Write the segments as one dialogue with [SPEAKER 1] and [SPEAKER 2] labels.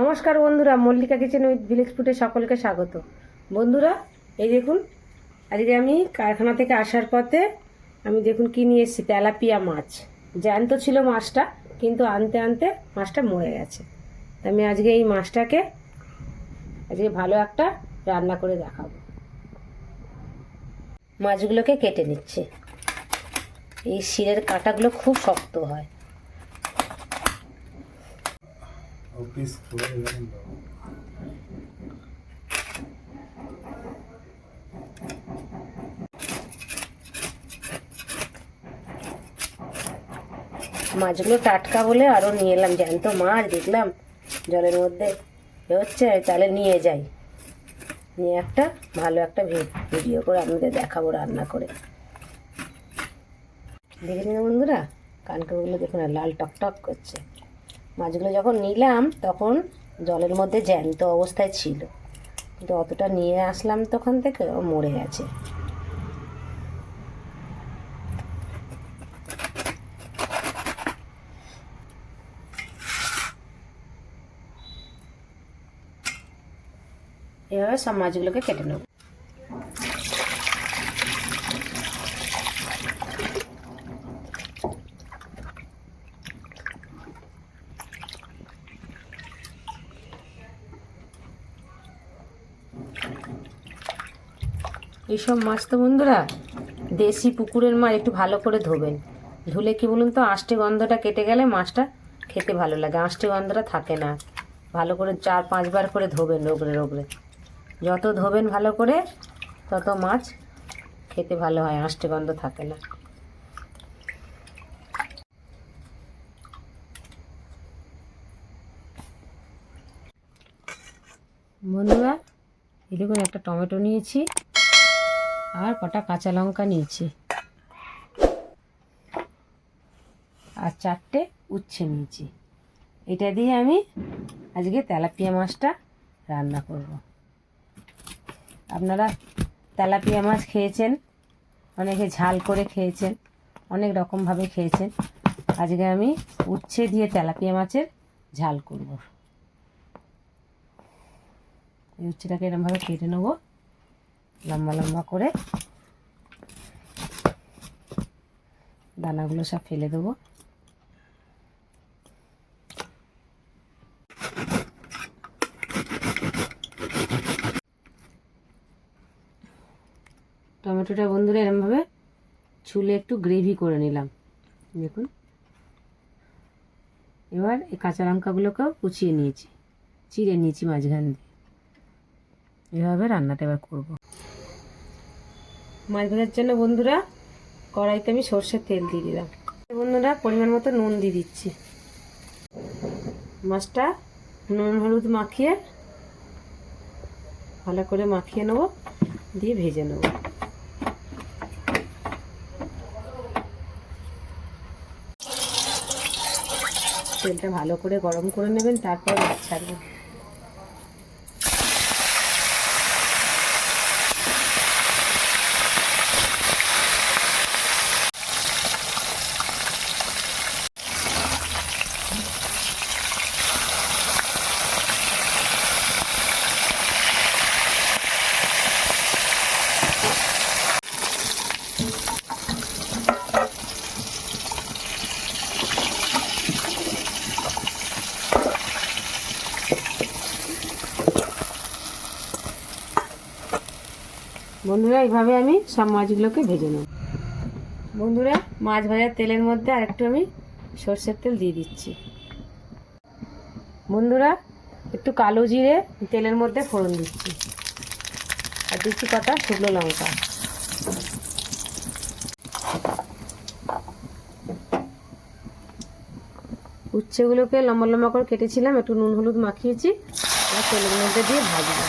[SPEAKER 1] নমস্কার বন্ধুরা, Mallika kitchen with village ফুডে সকলকে স্বাগত। বন্ধুরা, এই দেখুন, আজকে আমি কারখানা থেকে আসার পথে আমি দেখুন কি নিয়ে এসেছি, তেলাপিয়া মাছ। জ্যান্ত ছিল মাছটা, কিন্তু আনতে আনতে মাছটা মরে গেছে। আমি আজকে এই মাছটাকে আজকে ভালো একটা রান্না করে দেখাবো। মাছগুলোকে কেটে নিচ্ছে। এই শিরের কাঁটাগুলো খুব শক্ত হয়। মাছগুলো টাটকা বলে আরও নিয়ে এলাম, জ্যান্ত মাছ দেখলাম, জলের মধ্যে। এ হচ্ছে তাহলে নিয়ে যাই। নিয়ে একটা ভালো একটা ভিডিও করে আপনাদের দেখাবো, রান্না করে। দেখে নিন বন্ধুরা কানকাগুলো দেখুন লাল টকটক করছে। মাছগুলো যখন নিলাম, তখন জলের মধ্যে জ্যান্ত অবস্থায় ছিল। কিন্তু অতটা নিয়ে আসলাম তখন থেকে মরে গেছে। এভাবে সব মাছগুলোকে কেটে নেব। এইসব মাছ তো বন্ধুরা দেশি পুকুরের মাছ একটু ভালো করে ধোবেন। ধুলে কি বলুন তো, আষ্টে গন্ধটা কেটে গেলে মাছটা খেতে ভালো লাগে। আষ্টে গন্ধটা থাকে না। ভালো করে চার, পাঁচবার করে ধোবেন রোগড়ে রোগড়ে। যত ধোবেন ভালো করে, তত মাছ খেতে ভালো হয়, আষ্টে গন্ধ থাকে না। বন্ধুরা দেখুন একটা টমেটো নিয়েছি। আর কটা কাঁচা লঙ্কা নিয়েছি। আর চারটে উচ্ছে নিয়েছি। এটা দিয়ে আমি আজকে তেলাপিয়া মাছটা রান্না করব। আপনারা তেলাপিয়া মাছ খেয়েছেন, অনেকে ঝাল করে খেয়েছেন, অনেক রকমভাবে খেয়েছেন। আজকে আমি উচ্ছে দিয়ে তেলাপিয়া মাছের ঝাল করব। এই উচ্ছেটাকে এরমভাবে কেটে নেব। লম্বা লম্বা করে দানাগুলো সব ফেলে দেবো। টমেটোটা বন্ধুরা এরমভাবে ছুলে একটু গ্রেভি করে নিলাম। দেখুন। এবার এই কাঁচা লঙ্কাগুলোকেও কুচিয়ে নিয়েছি, চিড়ে নিয়েছি মাঝখান দিয়ে। এভাবে রান্নাটা এবার করব। মাছ ভাজার জন্য বন্ধুরা, কড়াইতে আমি সর্ষের তেল দিয়ে দিলাম। বন্ধুরা, পরিমাণ মতো নুন দিয়ে দিচ্ছি। মাছটা নুন হলুদ মাখিয়ে ভালো করে মাখিয়ে নেব, দিয়ে ভেজে নেব। তেলটা ভালো করে গরম করে নেবেন, তারপর মাছ ছাড়বেন বন্ধুরা, এইভাবে আমি সব মাছগুলোকে ভেজে নেব। বন্ধুরা, মাছ ভাজার তেলের মধ্যে আরেকটু আমি সর্ষের তেল দিয়ে দিচ্ছি। বন্ধুরা, একটু কালো জিরে তেলের মধ্যে ফোড়ন দিচ্ছি। আর দিচ্ছি কটা শুকনো লঙ্কা। উচ্ছেগুলোকে লম্বা লম্বা করে কেটেছিলাম, একটু নুন হলুদ মাখিয়েছি আর তেলের মধ্যে দিয়ে ভাজবো।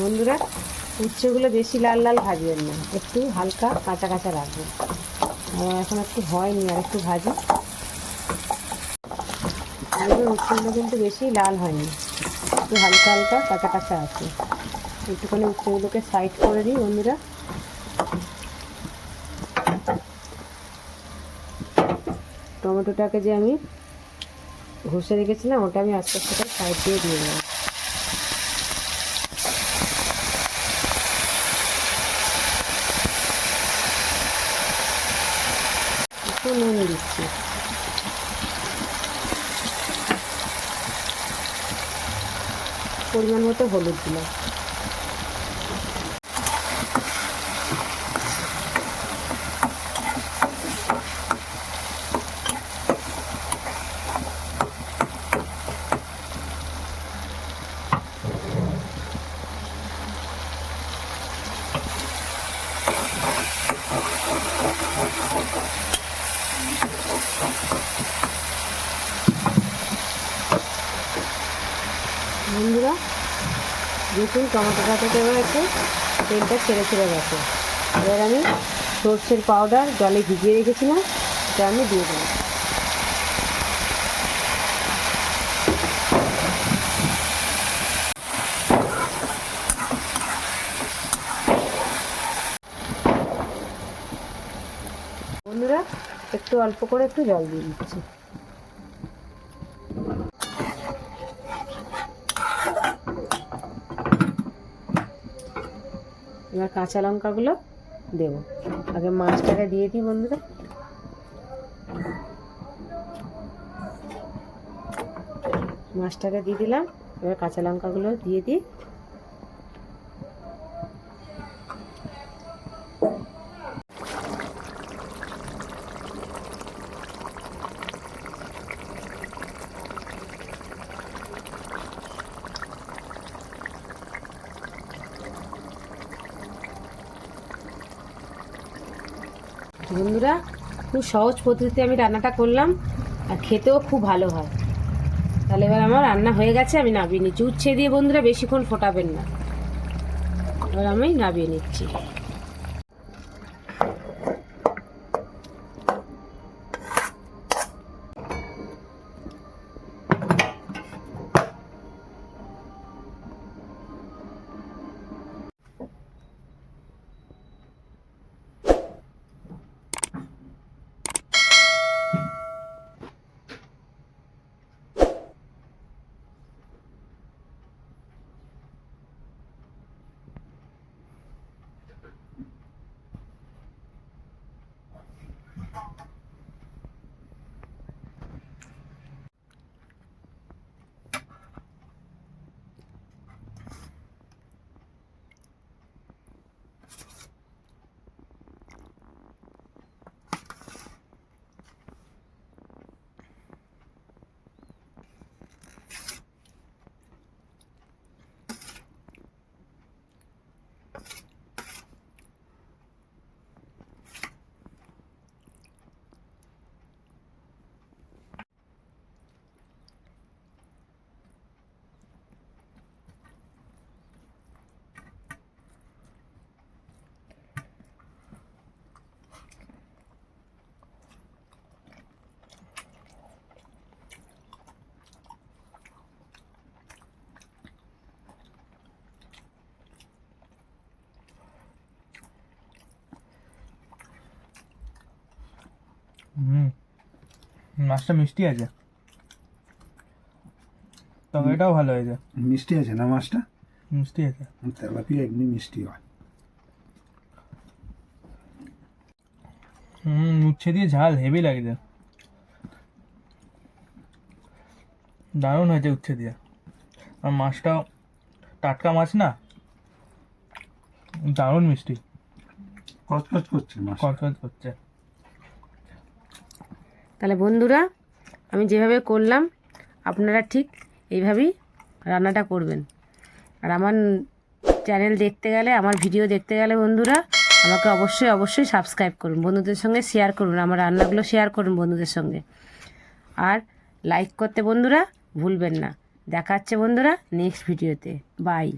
[SPEAKER 1] বন্ধুরা উচ্ছেগুলো বেশি লাল লাল ভাজবেন না। একটু হালকা কাঁচা কাঁচা রাখবেন। এখন একটু হয়নি আর একটু ভাজি। উচ্ছেগুলো কিন্তু বেশি লাল হয়নি। একটু হালকা হালকা কাঁচা কাঁচা আছে। একটুখানি উচ্চগুলোকে সাইড করে দিই বন্ধুরা। টমেটোটাকে যে আমি ঘষে রেখেছিলাম, ওটা আমি আস্তে আস্তে সাইড দিয়ে দিয়ে দেবো। একটু নুন দিচ্ছি পরিমাণ মতো হলুদ দিলাম বন্ধুরা দেখুন টমেটোটা থেকে এবার একটু তেলটা ছেড়ে ছেড়ে গেছে। এবার আমি সর্ষের পাউডার জলে ভিজিয়ে রেখেছিলাম, এটা আমি দিয়ে দেবো। বন্ধুরা, একটু অল্প করে একটু জল দিয়ে দিচ্ছি। এবার কাঁচা লঙ্কাগুলো দেব। আগে মাছটাকে দিয়ে দিই বন্ধুরা। মাছটাকে দিয়ে দিলাম। এবার কাঁচা লঙ্কাগুলো দিয়ে দিই। বন্ধুরা, খুব সহজ পদ্ধতিতে আমি রান্নাটা করলাম আর খেতেও খুব ভালো হয়। তাহলে এবার আমার রান্না হয়ে গেছে, আমি নামিয়ে নিচ্ছি। উচ্ছে দিয়ে বন্ধুরা বেশিক্ষণ ফোটাবেন না। এবার আমি নামিয়ে নিচ্ছি
[SPEAKER 2] হুম মাছটা মিষ্টি আছে? তরকারিটাও ভালো হয়েছে।
[SPEAKER 3] মিষ্টি আছে না মাছটা?
[SPEAKER 2] মিষ্টি আছে।
[SPEAKER 3] তেলাপিয়া এমনি মিষ্টি হয়।
[SPEAKER 2] হুম উচ্ছে দিয়ে ঝাল হেভি লাগছে। দারুণ হয়েছে উচ্ছে দিয়ে। আর মাছটাও টাটকা মাছ না? দারুণ মিষ্টি।
[SPEAKER 3] কচকচ করছে মাছ
[SPEAKER 2] কচকচ করছে।
[SPEAKER 1] তাহলে বন্ধুরা, আমি যেভাবে করলাম, আপনারা ঠিক এইভাবেই রান্নাটা করবেন। আর আমার চ্যানেল দেখতে গেলে, আমার ভিডিও দেখতে গেলে বন্ধুরা, আমাকে অবশ্যই অবশ্যই সাবস্ক্রাইব করুন, বন্ধুদের সঙ্গে শেয়ার করুন, আমার রান্নাগুলো শেয়ার করুন বন্ধুদের সঙ্গে। আর লাইক করতে বন্ধুরা ভুলবেন না। দেখা হচ্ছে বন্ধুরা নেক্সট ভিডিওতে। বাই।